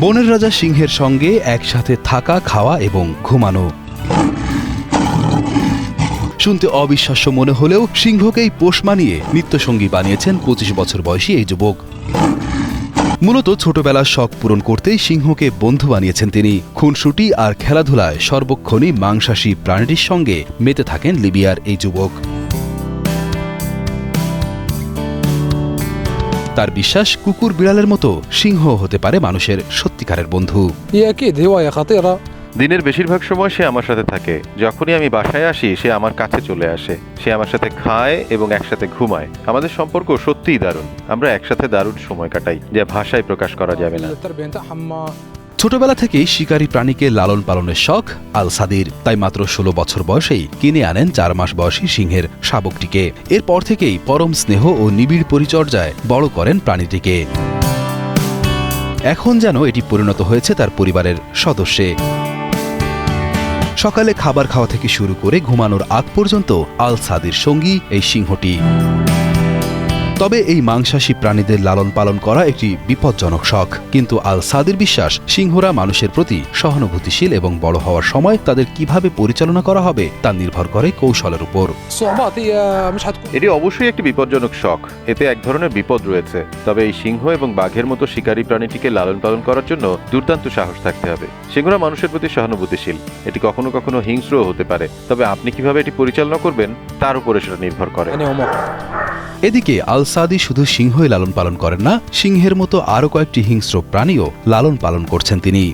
বনের রাজা সিংহের সঙ্গে একসাথে থাকা, খাওয়া এবং ঘুমানো। শুনতে অবিশ্বাস্য মনে হলেও সিংহকেই পোষ মানিয়ে নিত্যসঙ্গী বানিয়েছেন পঁচিশ বছর বয়সী এই যুবক। মূলত ছোটবেলার শখ পূরণ করতেই সিংহকে বন্ধু বানিয়েছেন তিনি। খুনসুটি আর খেলাধুলায় সর্বক্ষণই মাংসাশী প্রাণীটির সঙ্গে মেতে থাকেন লিবিয়ার এই যুবক। তার বিশ্বাস কুকুর বিড়ালের মতো সিংহ হতে পারে মানুষের সত্যিকারের বন্ধু। দিনের বেশিরভাগ সময় সে আমার সাথে থাকে। যখনই আমি বাসায় আসি সে আমার কাছে চলে আসে। সে আমার সাথে খায় এবং একসাথে ঘুমায়। আমাদের সম্পর্ক সত্যিই দারুণ। আমরা একসাথে দারুণ সময় কাটাই যা ভাষায় প্রকাশ করা যাবে না। ছোটবেলা থেকেই শিকারী প্রাণীকে লালন পালনের শখ, আল সাদির। তাই মাত্র ষোলো বছর বয়সেই কিনে আনেন চার মাস বয়সী সিংহের শাবকটিকে। এরপর থেকেই পরম স্নেহ ও নিবিড় পরিচর্যায় বড় করেন প্রাণীটিকে। এখন যেন এটি পরিণত হয়েছে তার পরিবারের সদস্যে। সকালে খাবার খাওয়া থেকে শুরু করে ঘুমানোর আগ পর্যন্ত আল সাদির সঙ্গী এই সিংহটি। তবে এই মাংসাশী প্রাণীদের লালন পালন করা একটি বিপজ্জনক শখ। কিন্তু আল সাদির বিশ্বাস সিংহরা মানুষের প্রতি সহানুভূতিশীল এবং বড় হওয়ার সময় তাদের কীভাবে পরিচালনা করা হবে তা নির্ভর করে কৌশলের উপর। এটি অবশ্যই একটি বিপজ্জনক শখ। এতে এক ধরনের বিপদ রয়েছে। তবে এই সিংহ এবং বাঘের মতো শিকারী প্রাণীটিকে লালন পালন করার জন্য দুর্দান্ত সাহস থাকতে হবে। সিংহরা মানুষের প্রতি সহানুভূতিশীল। এটি কখনো কখনো হিংস্রও হতে পারে। তবে আপনি কীভাবে এটি পরিচালনা করবেন তার উপরে সেটা নির্ভর করে। এদিকে আলসাদি শুধু সিংহই লালন পালন করেন না, সিংহের মতো আরও কয়েকটি হিংস্র প্রাণীও লালন পালন করছেন তিনি।